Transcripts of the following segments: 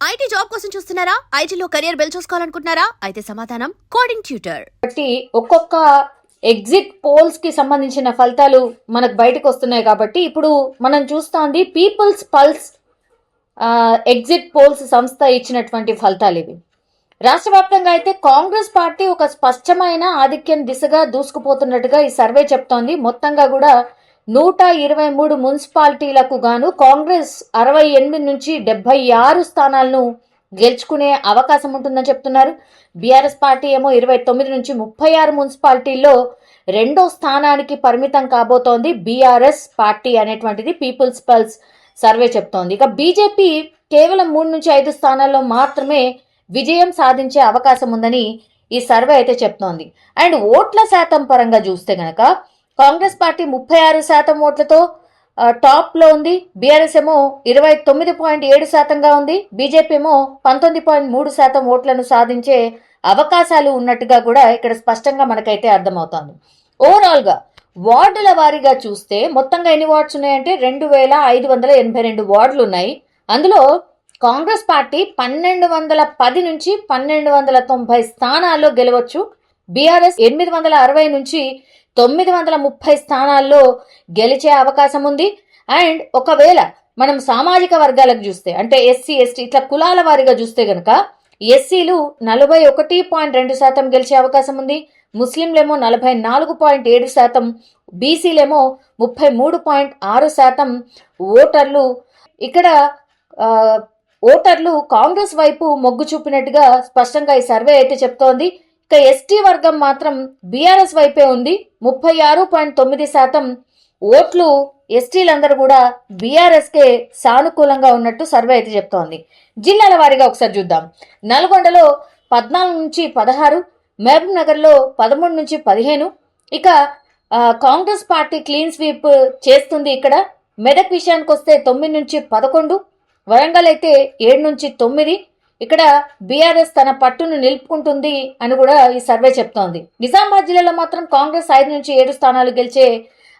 IT job కోసం చూస్తున్నారా? ఐటీలో కెరియర్ బిల్డ్ చూసుకోవాలనుకుంటున్నారా? అయితే సమాధానం కోడింగ్ ట్యూటర్ కాబట్టి ఒక్కొక్క ఎగ్జిట్ పోల్స్కి సంబంధించిన ఫలితాలు మనకు బయటకు వస్తున్నాయి కాబట్టి ఇప్పుడు మనం చూస్తోంది పీపుల్స్ పల్స్ ఎగ్జిట్ పోల్స్ సంస్థ ఇచ్చినటువంటి ఫలితాలు ఇవి. రాష్ట్ర వ్యాప్తంగా అయితే కాంగ్రెస్ పార్టీ ఒక స్పష్టమైన ఆధిక్యం దిశగా దూసుకుపోతున్నట్టుగా ఈ సర్వే చెప్తోంది. మొత్తంగా కూడా నూట ఇరవై మూడు మున్సిపాలిటీలకు గాను కాంగ్రెస్ అరవై ఎనిమిది నుంచి డెబ్బై ఆరు స్థానాలను గెలుచుకునే అవకాశం ఉంటుందని చెప్తున్నారు. బీఆర్ఎస్ పార్టీ ఏమో ఇరవై తొమ్మిది నుంచి ముప్పై ఆరు మున్సిపాలిటీల్లో రెండో స్థానానికి పరిమితం కాబోతోంది. బీఆర్ఎస్ పార్టీ అనేటువంటిది పీపుల్స్ పల్స్ సర్వే చెప్తోంది. ఇక బీజేపీ కేవలం మూడు నుంచి ఐదు స్థానాల్లో మాత్రమే విజయం సాధించే అవకాశం ఉందని ఈ సర్వే అయితే చెప్తోంది. అండ్ ఓట్ల శాతం పరంగా చూస్తే గనక కాంగ్రెస్ పార్టీ ముప్పై ఆరు శాతం ఓట్లతో టాప్లో ఉంది. బీఆర్ఎస్ ఏమో ఇరవై తొమ్మిది పాయింట్ ఏడు శాతంగా ఉంది. బీజేపీ ఏమో పంతొమ్మిది పాయింట్ మూడు శాతం ఓట్లను సాధించే అవకాశాలు ఉన్నట్టుగా కూడా ఇక్కడ స్పష్టంగా మనకైతే అర్థమవుతోంది. ఓవరాల్గా వార్డుల వారీగా చూస్తే మొత్తంగా ఎన్ని వార్డ్స్ ఉన్నాయంటే రెండు వేల ఐదు వందల ఎనభై రెండు వార్డులు ఉన్నాయి. అందులో కాంగ్రెస్ పార్టీ పన్నెండు వందల పది నుంచి పన్నెండు వందల తొంభై స్థానాల్లో గెలవచ్చు. బీఆర్ఎస్ ఎనిమిది వందల అరవై నుంచి తొమ్మిది వందల ముప్పై స్థానాల్లో గెలిచే అవకాశం ఉంది. అండ్ ఒకవేళ మనం సామాజిక వర్గాలకు చూస్తే అంటే ఎస్సీ ఎస్టీ ఇట్లా కులాల వారీగా చూస్తే గనక ఎస్సీలు నలభై ఒకటి పాయింట్ రెండు శాతం గెలిచే అవకాశం ఉంది. ముస్లింలేమో నలభై నాలుగు పాయింట్ ఏడు శాతం బీసీలేమో ముప్పై మూడు పాయింట్ ఆరు శాతం ఓటర్లు. ఇక్కడ ఓటర్లు కాంగ్రెస్ వైపు మొగ్గు చూపినట్టుగా స్పష్టంగా ఈ సర్వే అయితే చెప్తోంది. ఇక ఎస్టీ వర్గం మాత్రం బీఆర్ఎస్ వైపే ఉంది. ముప్పై ఆరు పాయింట్ తొమ్మిది శాతం ఓట్లు ఎస్టీలందరూ కూడా బీఆర్ఎస్కే సానుకూలంగా ఉన్నట్టు సర్వే అయితే చెప్తోంది. జిల్లాల వారీగా ఒకసారి చూద్దాం. నల్గొండలో పద్నాలుగు నుంచి పదహారు మహబూబ్ నగర్లో పదమూడు నుంచి పదిహేను. ఇక కాంగ్రెస్ పార్టీ క్లీన్ స్వీప్ చేస్తుంది ఇక్కడ. మెదక్ విషయానికి వస్తే తొమ్మిది నుంచి పదకొండు వరంగల్ అయితే ఏడు నుంచి తొమ్మిది. ఇక్కడ బీఆర్ఎస్ తన పట్టును నిలుపుకుంటుంది అని కూడా ఈ సర్వే చెప్తోంది. నిజామాబాద్ జిల్లాలో మాత్రం కాంగ్రెస్ ఐదు నుంచి ఏడు స్థానాలు గెలిచే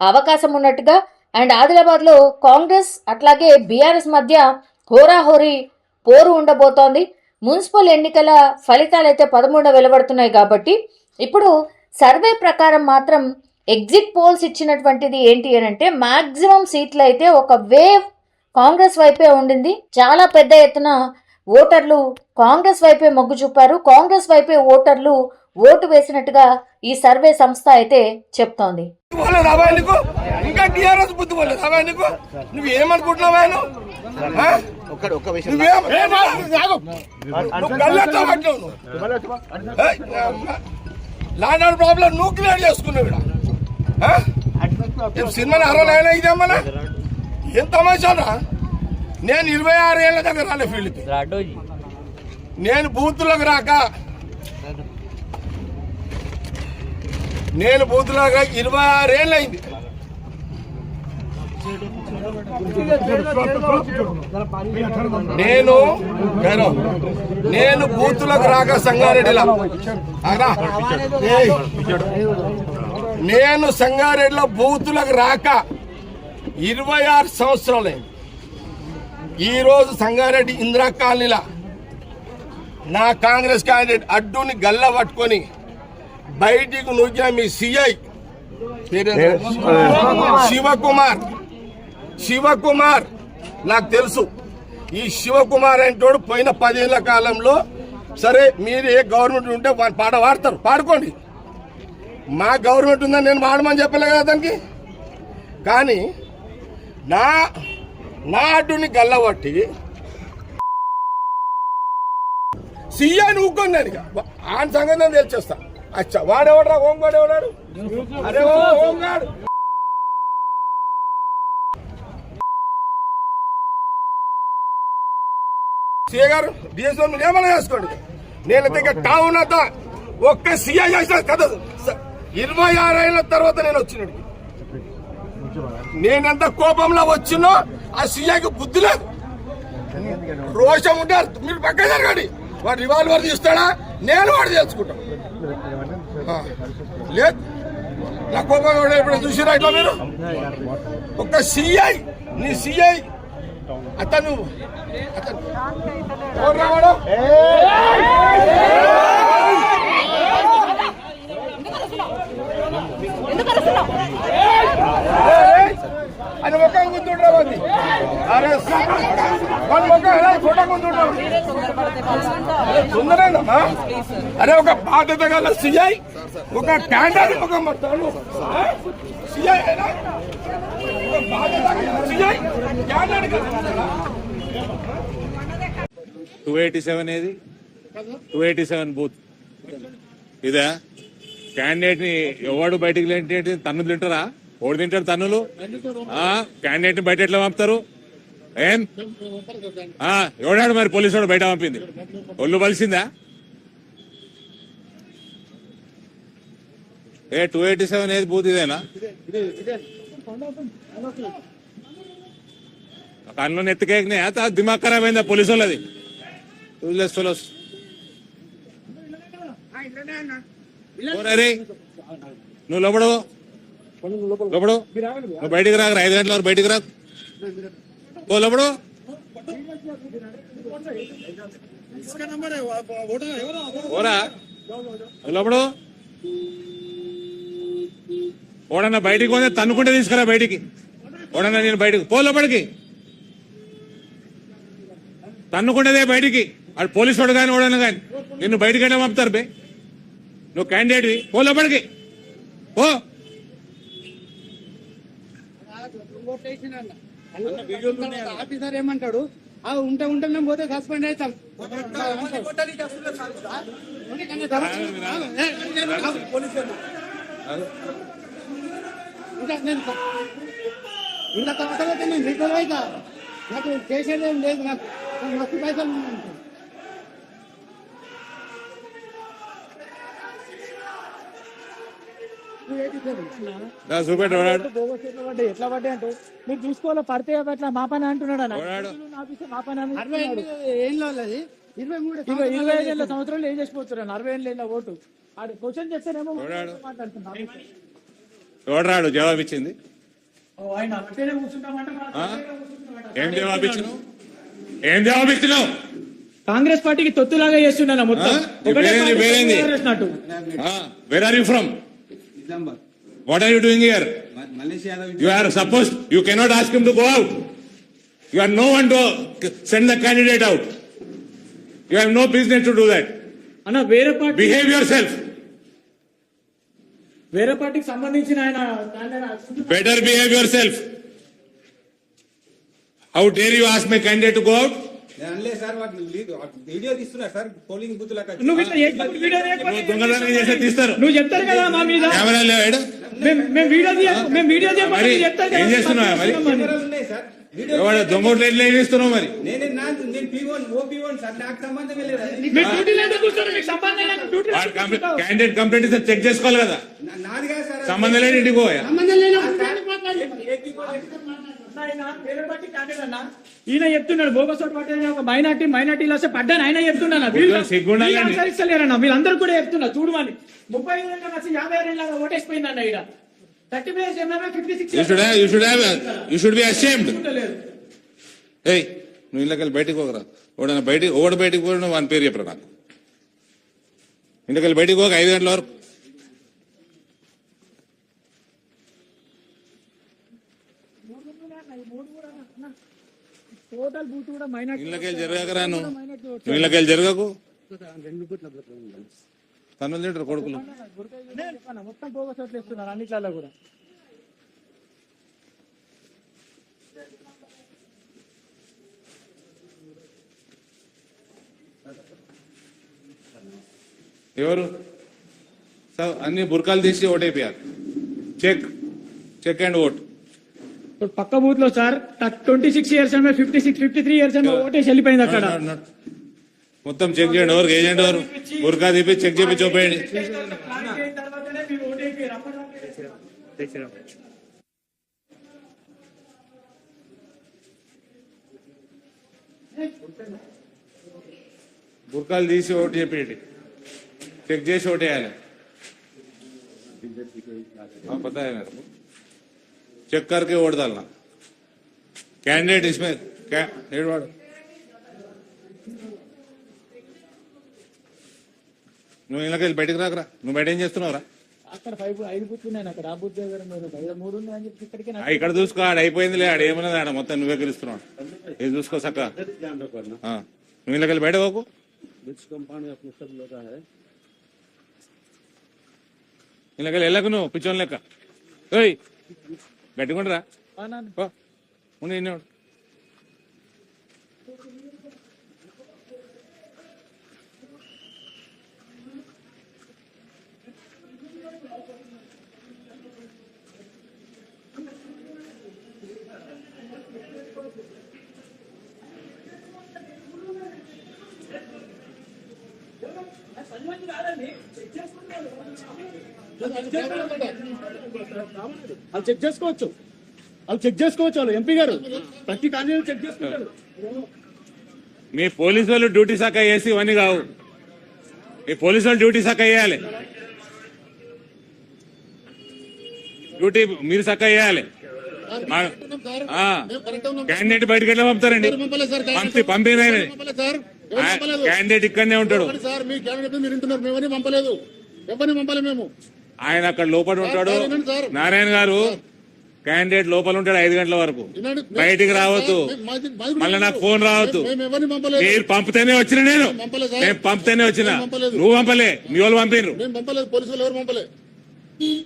అవకాశం ఉన్నట్టుగా అండ్ ఆదిలాబాద్లో కాంగ్రెస్ అట్లాగే బీఆర్ఎస్ మధ్య హోరాహోరీ పోరు ఉండబోతోంది. మున్సిపల్ ఎన్నికల ఫలితాలు అయితే పదమూడు వెలువడుతున్నాయి కాబట్టి ఇప్పుడు సర్వే ప్రకారం మాత్రం ఎగ్జిట్ పోల్స్ ఇచ్చినటువంటిది ఏంటి అని అంటే మాక్సిమం సీట్లు అయితే ఒక వేవ్ కాంగ్రెస్ వైపే ఉండింది. చాలా పెద్ద ఎత్తున ఓటర్లు కాంగ్రెస్ వైపే మొగ్గు చూపారు. కాంగ్రెస్ వైపే ఓటర్లు ఓటు వేసినట్టుగా ఈ సర్వే సంస్థ అయితే చెప్తోంది. ఇంకా టీఆర్ఎస్ బుద్ధి పోలేదు నీకు? నువ్వు ఏమనుకుంటున్నావు. ల్యాండ్ ప్రాబ్లం నువ్వు క్లియర్ చేసుకున్నావు సినిమా అరవై అయినా ఇదేమన్నా? ఏం తమాషానా? నేను ఇరవై ఆరు ఏళ్ళ దగ్గర రాలే ఫీల్డ్కి నేను బూతులకు రాక నేను బూతులాగా ఇరవై ఆరు ఏళ్ళు అయింది. నేను నేను బూతులకు రాక సంగారెడ్డిలో. నేను సంగారెడ్డిలో బూతులకు రాక ఇరవై ఆరు సంవత్సరాలైంది ఈ రోజు సంగారెడ్డి ఇందిరా కాలనీలా నా కాంగ్రెస్ క్యాండిడేట్ అడ్డుని గల్ల పట్టుకొని బయటికి నూకిన మీ సిఐ? శివకుమార్. శివకుమార్ నాకు తెలుసు. ఈ శివకుమార్ అంటోడు పోయిన పదేళ్ళ కాలంలో సరే మీరు ఏ గవర్నమెంట్ ఉంటే వాడు పాట పాడతారు. పాడుకోండి. మా గవర్నమెంట్ ఉందని నేను పాడమని చెప్పలే కదా దానికి కానీ నా నా అడ్డుని గల్లబట్టి సీఎని ఊక్కొని నేను ఆయన సంగతి నేను తెలిచేస్తా. అచ్చా వాడెవడరా? హోంగాడు ఎవడాడు? అరే ఓ సీఏ గారు డిఎస్ఓ మీరు ఏమైనా చేసుకోండి. నేను దగ్గర టౌన్ అంతా ఒక్క సీఏ చేసిన కథ. ఇరవై ఆరు ఏళ్ళ తర్వాత నేను వచ్చినాడు నేనెంత కోపంలో వచ్చినో ఆ సీఐకి బుద్ధి లేదు. రోషం ఉంటే మీరు పక్క జరగండి వాడు రివాల్వర్ తీస్తాడా? నేను వాడు తెలుసుకుంటా. లేదు. నా కోపం ఇప్పుడు చూసిరా ఇట్లా మీరు? ఒక సిఐ నీ సిఐ. అతను? అది ముఖం గుర్తుండ్రా మంది అరే అరే ఒక బాధ్యత గల సిఐ ఒక క్యాండర్ ఒక CI CI two eighty seven ఏది? Two eighty seven booth. ఇదా? క్యాండిడేట్ని ఎవడు బయటికి తన్నులు తింటారా? ఓడి తింటారు తన్నులు? క్యాండిడేట్ని బయట ఎట్లా పంపుతారు? ఏం? ఆ, ఎవడాడు మరి పోలీసు వాడు బయట పంపింది? ఒళ్ళు బలిసిందా ఏ టూ ఎయిటీ సెవెన్ ఏది బూత్ ఇదేనా? కన్ను తా దిమాగ్ ఖరాబ్ అయిందా పోలీసు వాళ్ళది యూజ్లెస్ ఫెలోస్ నువ్వు లోపడవు. లోపడు నువ్వు బయటికి రాక ఐదు గంటల వరకు బయటికి రాకు. ఓ లోపడు ఓరా నువ్వు లోపడు ఓడన్నా బయటికి పోతే తన్నుకుంటే తీసుకురా బయటికి. ఓడన్నా నేను బయటికి పో లోపలికి. తన్నుకుంటేదే బయటికి. వాడు పోలీసు వాడు కానీ ఓడన్నా కానీ నిన్ను బయటికి వెళ్ళి పంపుతారు బే. నువ్వు క్యాండిడేట్వి పో లోపలికి. పో. ఆఫీసర్ ఏమంటాడు? ఆ ఉంటే ఉంటే మేము పోతే సస్పెండ్ అవుతాం. ఇంకా నేను ఇంకా తర్వాత నేను రిటర్న్ అవుతా నాకు చేసేది ఏం లేదు నాకు నాకు పైసలు ఉన్నాయి. దా చూపెట్టు ఓడాడు. బోగస్ ఎట్లా పడ్డాయి అంటే మీరు చూసుకోవాలి పడితే అట్లా మా పని అంటున్నాడు మా పని ఇరవై మూడు ఇరవై ఇరవై ఐదు సంవత్సరాలు ఏం చేసిపోతున్నారు అరవై ఏళ్ళ ఓటు. ఆడు క్వశ్చన్ చేస్తేనేమో. మాట్లాడుతున్నారు ఓడరాడు జవాబు ఇచ్చింది? ఏం జవాబు ఇచ్చినావు? ఏం జవాబు ఇచ్చినావు? కాంగ్రెస్ పార్టీకి తొత్తులాగా చేస్తున్నాను మొత్తం. Where are you from December. What are you doing here Ma- Malaysia Yadav You are supposed, you cannot ask him to go out. You are no one to send the candidate out. You have no business to do that. అన్న వేరే party Behave yourself. వేరే పార్టీకి సంబంధించిన ఆయన ఆయన Better behave yourself. How dare you ask my candidate to go Sir video తీస్తున్నారు sir polling booth నువ్వు ఇట్లా ఏ- వీడియో చేయకపోతే నువ్వు దొంగతనం చేస్తే తీస్తారు. నువ్వు చెప్తారు కదా మా మీద. కెమెరా లేవాడు మేము మేము వీడియో తీయ మేము వీడియో చేయకపోతే మరి చెప్తారు ఏం చేస్తున్నావా మరి? కెమెరాలు ఉన్నాయి సార్. వీడియో ఎవడు దొంగోట్లు ఎట్లా ఏం చేస్తున్నావు మరి? నేనే నా నేను P one O P one sir. నాకు సంబంధం లేదు. మీరు డ్యూటీలో ఎందుకు కూర్చోరు? మీకు సంబంధం లేదు. డ్యూటీలో వాడు ఎందుకు కూర్చుంటావు? క్యాండిడేట్ కంప్లైంట్ ఇస్తే చెక్ చేసుకోవాలి కదా. నా- నాది కాదు సార్ సంబంధం లేని ఇంటికి పోయా? సంబంధం? ఆయన ఈయన చెప్తున్నాడు బోగస్ ఓటు పట్టే ఒక మైనార్టీ మైనార్టీలో వస్తే పడ్డాను ఆయన చెప్తున్నాను. అనుసరిస్తలేరన్న వీళ్ళందరూ కూడా చెప్తున్నా చూడమని ముప్పై ఐదు ఏళ్ళ వచ్చి యాభై ఏళ్ళ ఓటేసిపోయింది అన్న ఇక్కడ థర్టీ ఫైవ్ ఎంఎంఏ ఫిఫ్టీ సిక్స్ ఏయ్ నువ్వు ఇళ్ళకి వెళ్ళి బయటికి పోకరా. ఓడన బయటికి ఓడి బయటికి పోయిన వాని పేరు చెప్పరా నాకు? ఇంటికి వెళ్ళి బయటికి పోక ఐదు గంటల వరకు. టోటల్ బూత్ కూడా మైనార్టీ జరగకరా నువ్వు జరగకు? తన్నులు తింటారు కొడుకులు. మొత్తం ఇస్తున్నారు అన్నిట్లలో కూడా. ఎవరు? అన్ని బుర్కాలు తీసి ఓటైపోయారు. చెక్. Check and vote. ఇప్పుడు పక్క బూత్ లో సార్ ట్వంటీ సిక్స్ ఇయర్స్ ఆమె fifty six fifty three years ఆమె ఓటేసి వెళ్ళిపోయింది అక్కడ మొత్తం చెక్ చేయండి ఎవరు ఏజెంట్ ఎవరు బుర్కా తీపి చెక్ చేపి చూపేయండి బుర్కాలు తీసి ఓటు చెప్పేయండి చెక్ చేసి ఓటు వేయాలి పద్దా మేడం चेक करके वोट डालना कैंडिडेट నువ్వు ఇలాగ వెళ్ళి బయటకు రాకరా. నువ్వు బయట ఏం చేస్తున్నావురా? ఇక్కడ చూసుకో ఆడ అయిపోయింది ఆడ ఏమన్నది ఆడ? మొత్తం నువ్వే గెలుస్తున్నావు ఇది చూసుకో సక్క నువ్వు ఇలాగ వెళ్ళి బయట పోకు. ఇలాగ వెళ్ళకు నువ్వు పిచ్చోన్ లెక్క. గట్టిగుండరా పో. ఉండు ఇన్నే ఉండు. వాళ్ళు చెక్ చేసుకోవచ్చు. వాళ్ళు చెక్ చేసుకోవచ్చు వాళ్ళు ఎంపీ గారు. ప్రతి కాలేజీ చెక్ చేసుకుంటారు. మీ పోలీసు వాళ్ళు డ్యూటీ శాఖ వేసి ఇవన్నీ కావు. మీ పోలీసు వాళ్ళు డ్యూటీ శాఖ వేయాలి. డ్యూటీ మీరు శాఖ వేయాలి. క్యాండిడేట్ బయటకు ఎట్లా పంపుతారండి? పంపి పంపిన క్యాండిడేట్ ఇక్కడనే ఉంటాడు. సార్? మీ క్యాండిడేట్ మీరు వింటున్నారు. మేమని పంపలేదు. ఎవరిని పంపలేదు మేము? ఆయన అక్కడ లోపల ఉంటాడు. నారాయణ గారు క్యాండిడేట్ లోపల ఉంటాడు ఐదు గంటల వరకు. బయటికి రావద్దు. మళ్ళీ నాకు ఫోన్ రావద్దు. మీరు పంపితేనే వచ్చిన నేను. నేను పంపితేనే వచ్చిన. నువ్వు పంపలే మీ వాళ్ళు పంపలేదు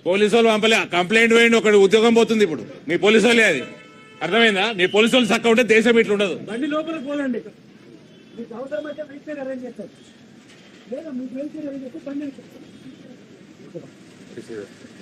పోలీసు వాళ్ళు పంపలే. కంప్లైంట్ వేయండి ఒకటి ఉద్యోగం పోతుంది ఇప్పుడు. మీ పోలీసు వాళ్ళే అది. అర్థమైందా? మీ పోలీసు వాళ్ళు చక్క ఉంటే దేశం ఇట్లా ఉండదు. బండి లోపల పోలండి. మీకు Good to hear.